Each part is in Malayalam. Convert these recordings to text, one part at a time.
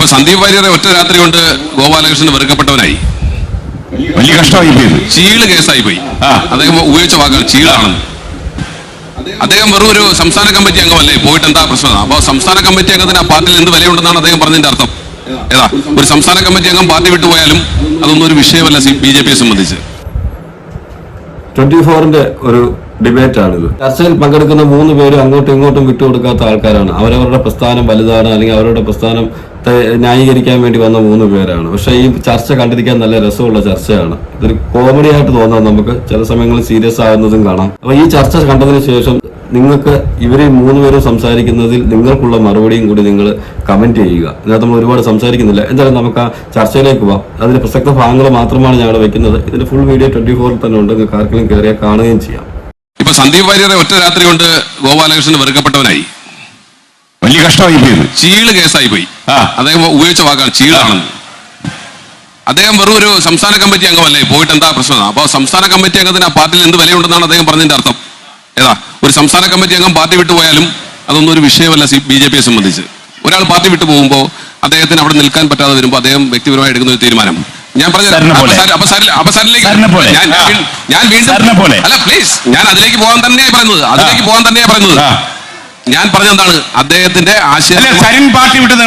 ഇപ്പൊ സന്ദീപ് വാര്യരെ ഒറ്റ രാത്രി കൊണ്ട് ഗോപാലകൃഷ്ണൻ വെറുക്കപ്പെട്ടവനായി. വലിയ കഷ്ടമായി ചീൾ കേസായി പോയി അദ്ദേഹം ഉപയോഗിച്ച വാക്കാണ് ചീളാണെന്ന്. അദ്ദേഹം വെറും ഒരു സംസ്ഥാന കമ്മിറ്റി അംഗമല്ലേ? പോയിട്ട് എന്താ പ്രശ്നം? അപ്പൊ സംസ്ഥാന കമ്മിറ്റി അംഗത്തിന് ആ പാർട്ടിയിൽ എന്ത് വിലയുണ്ടെന്നാണ് അദ്ദേഹം പറഞ്ഞതിന്റെ അർത്ഥം. ഏതാ? ഒരു സംസ്ഥാന കമ്മിറ്റി അംഗം പാർട്ടി വിട്ടുപോയാലും അതൊന്നും ഒരു വിഷയമല്ല ബി ജെ പിയെ സംബന്ധിച്ച്. ട്വന്റി ഫോറിന്റെ ഒരു ഡിബേറ്റ് ആണിത് ചർച്ചയിൽ പങ്കെടുക്കുന്ന മൂന്ന് പേരും അങ്ങോട്ടും ഇങ്ങോട്ടും വിട്ടുകൊടുക്കാത്ത ആൾക്കാരാണ്. അവരവരുടെ പ്രസ്ഥാനം വലുതാണ് അല്ലെങ്കിൽ അവരുടെ പ്രസ്ഥാനത്തെ ന്യായീകരിക്കാൻ വേണ്ടി വന്ന മൂന്ന് പേരാണ്. പക്ഷേ ഈ ചർച്ച കണ്ടിരിക്കാൻ നല്ല രസമുള്ള ചർച്ചയാണ്. ഇതൊരു കോമഡി ആയിട്ട് തോന്നാം നമുക്ക്. ചില സമയങ്ങളിൽ സീരിയസ് ആകുന്നതും കാണാം. അപ്പൊ ഈ ചർച്ച കണ്ടതിന് ശേഷം നിങ്ങൾക്ക് ഇവരെ മൂന്ന് പേരും സംസാരിക്കുന്നതിൽ നിങ്ങൾക്കുള്ള മറുപടിയും കൂടി നിങ്ങൾ കമന്റ് ചെയ്യുക. ഇതിനകത്ത് നമ്മൾ ഒരുപാട് സംസാരിക്കുന്നില്ല. എന്തായാലും നമുക്ക് ആ ചർച്ചയിലേക്ക് പോവാം. അതിന്റെ പ്രസക്ത ഭാഗങ്ങൾ മാത്രമാണ് ഞങ്ങൾ വെക്കുന്നത്. ഇതിന്റെ ഫുൾ വീഡിയോ ട്വന്റി ഫോറിൽ തന്നെ ഉണ്ട്. നിങ്ങൾക്ക് ആർക്കെങ്കിലും കയറിയാൽ കാണുകയും ചെയ്യാം. ഇപ്പൊ സന്ദീപ് വാര്യരെ ഒറ്റ രാത്രി കൊണ്ട് ഗോപാലകൃഷ്ണൻ വെറുക്കപ്പെട്ടവനായി. കഷ്ടമായി പോയത് ചീൾ കേസായി പോയി ആ. അദ്ദേഹം ഉപയോഗിച്ച വാക്കാണ് ചീളാണെന്ന്. അദ്ദേഹം വെറും ഒരു സംസ്ഥാന കമ്മിറ്റി അംഗമല്ലേ? പോയിട്ട് എന്താ പ്രശ്നം? അപ്പൊ സംസ്ഥാന കമ്മിറ്റി അംഗത്തിന് ആ പാർട്ടിയിൽ എന്ത് വിലയുണ്ടെന്നാണ് അദ്ദേഹം പറഞ്ഞതിന്റെ അർത്ഥം. ഏതാ? ഒരു സംസ്ഥാന കമ്മിറ്റി അംഗം പാർട്ടി വിട്ടുപോയാലും അതൊന്നും ഒരു വിഷയമല്ല ബി ജെ പിയെ സംബന്ധിച്ച്. ഒരാൾ പാർട്ടി വിട്ടു പോകുമ്പോൾ അദ്ദേഹത്തിന് അവിടെ നിൽക്കാൻ പറ്റാതെ വരുമ്പോൾ അദ്ദേഹം വ്യക്തിപരമായി എടുക്കുന്ന ഒരു തീരുമാനം. ഞാൻ പറഞ്ഞു. ഞാൻ വീണ്ടും- അല്ല പ്ലീസ് ഞാൻ അതിലേക്ക് പോകാൻ തന്നെയായി പറയുന്നത്. അതിലേക്ക് പോകാൻ തന്നെയാണ് പറയുന്നത്. ഞാൻ പറഞ്ഞ എന്താണ്? അദ്ദേഹത്തിന്റെ ആശയം സരിൻ പാർട്ടി വിട്ടത്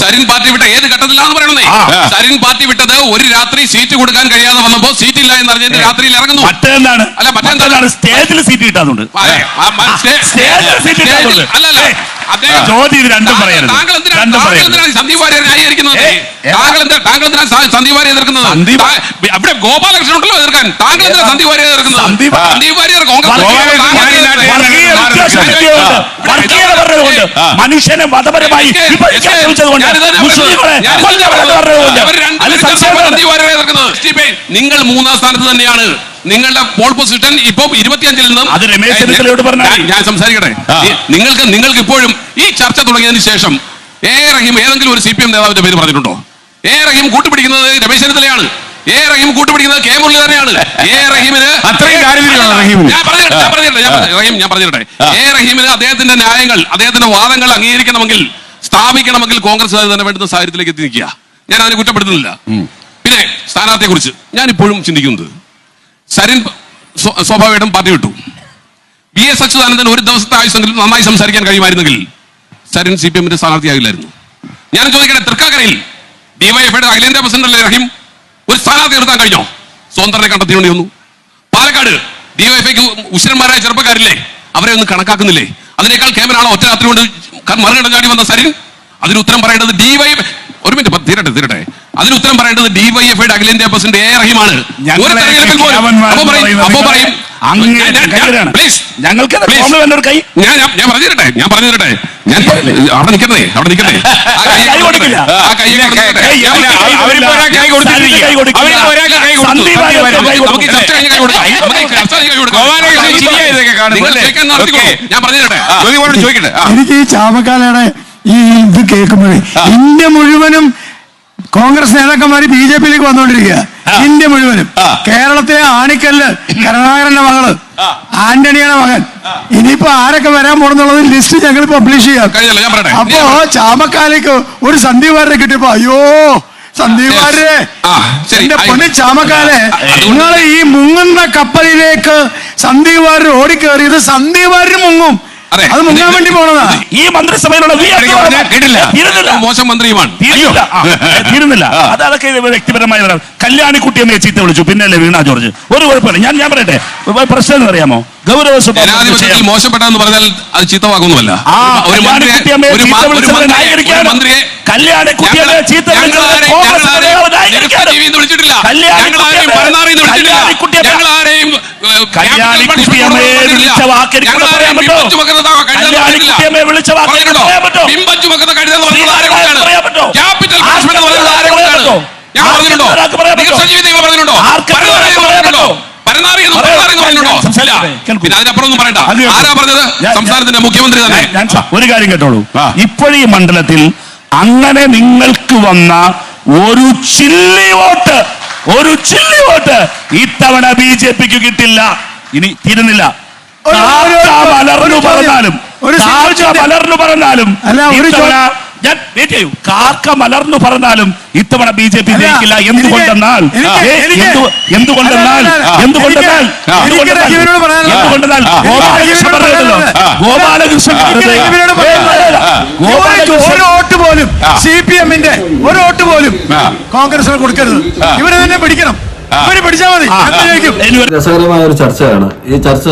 സരിൻ പാർട്ടി വിട്ട ഏത് ഘട്ടത്തിലാണ് പറയണേ. സരിൻ പാർട്ടി വിട്ടത് ഒരു രാത്രി സീറ്റ് കൊടുക്കാൻ കഴിയാതെ വന്നപ്പോ സീറ്റ് ഇല്ല എന്ന് അറിഞ്ഞിട്ട് രാത്രിയിൽ ഇറങ്ങുന്നു. മറ്റെന്താണ് അല്ല, മറ്റെന്താണ്? സ്റ്റേജിൽ സീറ്റ് കിട്ടാതുണ്ട് ആ, ആ, ആ, സ്റ്റേ- സ്റ്റേജിൽ സീറ്റ് സ്റ്റേജിൽ- അല്ല, അല്ല. അദ്ദേഹം- ചോദ്യം രണ്ടും പറയരുത്. സന്ദീപ് എതിർക്കുന്നത്? അവിടെ ഗോപാലകൃഷ്ണൻ ഉണ്ടല്ലോ എതിർക്കാൻ. താങ്കൾ എന്തിനാണ് സന്ദീപ് എതിർക്കുന്നത്? സന്ദീപ്- സന്ദീപ് വാര്യർ കോൺഗ്രസ് വർഗീയ- താങ്കൾ വർഗീയ- എതിർക്കുന്നത്. വർഗീയത പറഞ്ഞതുകൊണ്ട് മനുഷ്യനെ മതപരമായി വിഭജിക്കാൻ ശ്രമിച്ചതുകൊണ്ട് മുസ്ലിങ്ങളെ. പറഞ്ഞതുകൊണ്ട് നിങ്ങൾ മൂന്നാം സ്ഥാനത്ത് തന്നെയാണ്. നിങ്ങളുടെ പോൾ പൊസിഷൻ ഇപ്പൊ ഇരുപത്തിയഞ്ചിൽ നിന്നും അത് രമേശ് ഞാൻ- സംസാരിക്കട്ടെ. നിങ്ങൾക്ക് നിങ്ങൾക്ക് ഇപ്പോഴും ഈ ചർച്ച തുടങ്ങിയതിന് ശേഷം ഏറെയും റഹീം ഏതെങ്കിലും ഒരു സി പി എം നേതാവിന്റെ പേര് പറഞ്ഞിട്ടുണ്ടോ? ഏറെയും റഹീം കൂട്ടുപിടിക്കുന്നത് രമേശ് ചെന്നിത്തലയാണ്. എ റഹീം കൂട്ടുപിടിക്കുന്നത് കെ മുരളീധരനെയാണ്. എ റഹീമിന് അത്രയും? ഞാൻ. റഹീം ഞാൻ പറഞ്ഞിട്ടെ എ റഹീമിന് അദ്ദേഹത്തിന്റെ ന്യായങ്ങൾ അദ്ദേഹത്തിന്റെ വാദങ്ങൾ അംഗീകരിക്കണമെങ്കിൽ സ്ഥാപിക്കണമെങ്കിൽ കോൺഗ്രസ് തന്നെ വേണ്ടുന്ന സാഹചര്യത്തിലേക്ക് എത്തി നിൽക്കുക. ഞാൻ അതിനെ കുറ്റപ്പെടുത്തുന്നില്ല. പിന്നെ സ്ഥാനാർത്ഥിയെ കുറിച്ച് ഞാൻ ഇപ്പോഴും ചിന്തിക്കുന്നത്. സരിൻ സ്വ- സ്വാഭാവികമായിട്ടും പാർട്ടി വിട്ടു. ബി എസ് അച്യുതാനന്ദൻ ഒരു ദിവസത്തെ ആയുസെങ്കിലും നന്നായി സംസാരിക്കാൻ കഴിയുമായിരുന്നെങ്കിൽ സരിൻ സി പി എമ്മിന്റെ സ്ഥാനാർത്ഥിയാകില്ലായിരുന്നു. ഞാൻ ചോദിക്കട്ടെ തൃക്കാക്കരയിൽ ഡിവൈഎഫ്ഐയുടെ അഖിലേന്ത്യാ പ്രസിഡന്റ് അല്ലേ റഹീം? സ്ഥാനാർത്ഥി നിർത്താൻ കഴിഞ്ഞോ? സ്വതന്ത്രനെ കണ്ടെത്തി വേണ്ടി വന്നു. പാലക്കാട് ഡിവൈഎഫ്ഐക്ക് ഉശരന്മാരായ ചെറുപ്പക്കാരില്ലേ? അവരെ ഒന്നും കണക്കാക്കുന്നില്ലേ? അതിനേക്കാൾ കേവലാണോ ഒറ്റ രാത്രി കൊണ്ട് മറുകട ചാടി വന്ന സരിൻ? അതിന് ഉത്തരം പറയേണ്ടത് ഡിവൈ ഒരു മിനിറ്റ് തീരട്ടെ തീരട്ടെ. അതിന് ഉത്തരം പറയേണ്ടത് ഡിവൈഎഫ്ഐയുടെ അഖിലേന്ത്യാ പ്രസിഡന്റ് എ. റഹീമാണ്. അപ്പോ പറയും ഞങ്ങൾക്ക് ഞാൻ ഞാൻ- ഞാൻ ഞാൻ അവിടെ അവിടെ ചോദിക്കട്ടെ. എനിക്ക് ഈ ചാമക്കാലയുടെ ഈ ഇത് കേൾക്കുമ്പോഴേ ഇന്ത്യ മുഴുവനും കോൺഗ്രസ് നേതാക്കന്മാര് ബി ജെ പിയിലേക്ക് വന്നുകൊണ്ടിരിക്കുക ഇന്ത്യ മുഴുവനും. കേരളത്തിലെ ആണിക്കല്ല് കരുണാകരന്റെ മകൾ. ആന്റണിയുടെ മകൻ. ഇനിയിപ്പോ ആരൊക്കെ വരാൻ പോണെന്നുള്ളത് ലിസ്റ്റ് ഞങ്ങൾ പബ്ലിഷ് ചെയ്യാം. അപ്പോ ചാമക്കാലേക്ക് ഒരു സന്ദീപ് വാര്യരെ കിട്ടിയപ്പോ അയ്യോ സന്ദീപ് Yes. വാര്യരെ ആ, ശരി. എന്റെ. പൊന്നു ചാമക്കാലെ നിങ്ങൾ ഈ മുങ്ങുന്ന കപ്പലിലേക്ക് സന്ദീപ് വാര്യർ ഓടിക്കേറിയത് സന്ദീപ് വാര്യർ മുങ്ങും. അതെ. മുങ്ങാൻ വേണ്ടി പോണതാ. ഈ മന്ത്രിസഭയിലുള്ള കേട്ടില്ല. മോശം മന്ത്രിയുമാണ്. തീരുന്നില്ല അത് അതൊക്കെ വ്യക്തിപരമായ കല്യാണിക്കുട്ടിയമ്മയെ ചീത്ത വിളിച്ചു. പിന്നല്ലേ വീണ ജോർജ്. ഒരു കുഴപ്പമില്ല. ഞാൻ ഞാൻ പറയട്ടെ. പ്രശ്നം എന്ന് അറിയാമോ? ഗൗരവ ജനാധിപത്യത്തിൽ വിഷയം. പറഞ്ഞാൽ അത് ചീത്തവാക്കൊന്നുമല്ല ഒരു മന്ത്രിയെ നിരുപദ്രവീന്ന് വിളിച്ചിട്ടില്ല. ഞങ്ങൾ ആരെയും വിളിച്ച പറയാൻ പറ്റുമോ? വിളിച്ച പറയാൻ? പറ്റുമോ? ഞാൻ പറഞ്ഞിട്ടുണ്ടോ? നിങ്ങൾ പറഞ്ഞിട്ടുണ്ടോ? പറഞ്ഞിട്ടുണ്ടോ? പിന്നെ അതിനപ്പുറം പറയണ്ട. ആരാ പറഞ്ഞത്? സംസ്ഥാനത്തിന്റെ മുഖ്യമന്ത്രി തന്നെ. ഒരു കാര്യം കേട്ടോളൂ. ഇപ്പോഴീ മണ്ഡലത്തിൽ അങ്ങനെ നിങ്ങൾക്ക് വന്ന ഒരു ചില്ലി വോട്ട് ഒരു ചില്ലി വോട്ട് ഇത്തവണ ബി ജെ പിക്ക് കിട്ടില്ല. ഇനി തീരുന്നില്ല. മലർന്നു പറഞ്ഞാലും മലർന്നു പറഞ്ഞാലും ഞാൻ വെയിറ്റ് ചെയ്യൂ. കാക്ക മലർന്നു പറഞ്ഞാലും ഇത്തവണ ബി ജെ പി ജയിക്കില്ല. എന്തുകൊണ്ടെന്നാൽ? എന്തുകൊണ്ടെന്നാൽ? എന്തുകൊണ്ടെന്നാൽ? എന്തുകൊണ്ടെന്നാൽ? ഗോപാലകൃഷ്ണൻ എനിക്ക് ഗോപാലകൃഷ്ണൻ ഒരു വോട്ട് പോലും സി പി എമ്മിന്റെ ഒരു വോട്ട് പോലും. കോൺഗ്രസിന് കൊടുക്കരുത്. ഇവരെ തന്നെ പിടിക്കണം. രസകരമായ ഒരു ചർച്ചയാണ്. ഈ ചർച്ച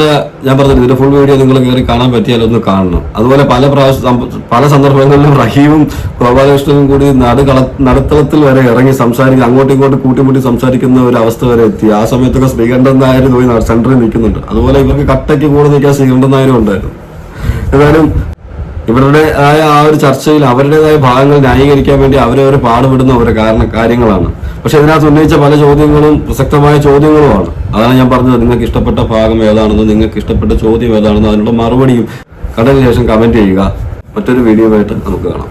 ഞാൻ പറഞ്ഞു ഇതിന്റെ ഫുൾ വീഡിയോ നിങ്ങൾ കയറി കാണാൻ പറ്റിയാൽ ഒന്ന് കാണണം. അതുപോലെ പല പ്രാവശ്യം പല സന്ദർഭങ്ങളിലും റഹീമും ഗോപാലകൃഷ്ണനും കൂടി നടുകള നടുത്തളത്തിൽ വരെ ഇറങ്ങി സംസാരിക്കുക അങ്ങോട്ടും ഇങ്ങോട്ടും കൂട്ടിമുട്ടി സംസാരിക്കുന്ന ഒരു അവസ്ഥ വരെ എത്തി. ആ സമയത്തൊക്കെ ശ്രീകണ്ഠൻ നായർ പോയി സെന്ററിൽ നിൽക്കുന്നുണ്ട്. അതുപോലെ ഇവർക്ക് കട്ടയ്ക്ക് കൂടെ നിൽക്കാൻ ശ്രീകണ്ഠൻ നായരും ഉണ്ടായിരുന്നു. ഏതായാലും ഇവരുടേതായ ആ ഒരു ചർച്ചയിൽ അവരുടേതായ ഭാഗങ്ങൾ ന്യായീകരിക്കാൻ വേണ്ടി അവരവർ പാടുപെടുന്ന ഒരു കാരണ കാര്യങ്ങളാണ്. പക്ഷെ ഇതിനകത്ത് ഉന്നയിച്ച പല ചോദ്യങ്ങളും പ്രസക്തമായ ചോദ്യങ്ങളുമാണ്. അതാണ് ഞാൻ പറഞ്ഞത്. നിങ്ങൾക്ക് ഇഷ്ടപ്പെട്ട ഭാഗം ഏതാണെന്നോ നിങ്ങൾക്ക് ഇഷ്ടപ്പെട്ട ചോദ്യം ഏതാണെന്നോ അതിനുള്ള മറുപടിയും കണ്ടതിന് ശേഷം കമന്റ് ചെയ്യുക. മറ്റൊരു വീഡിയോ ആയിട്ട് നമുക്ക് കാണാം.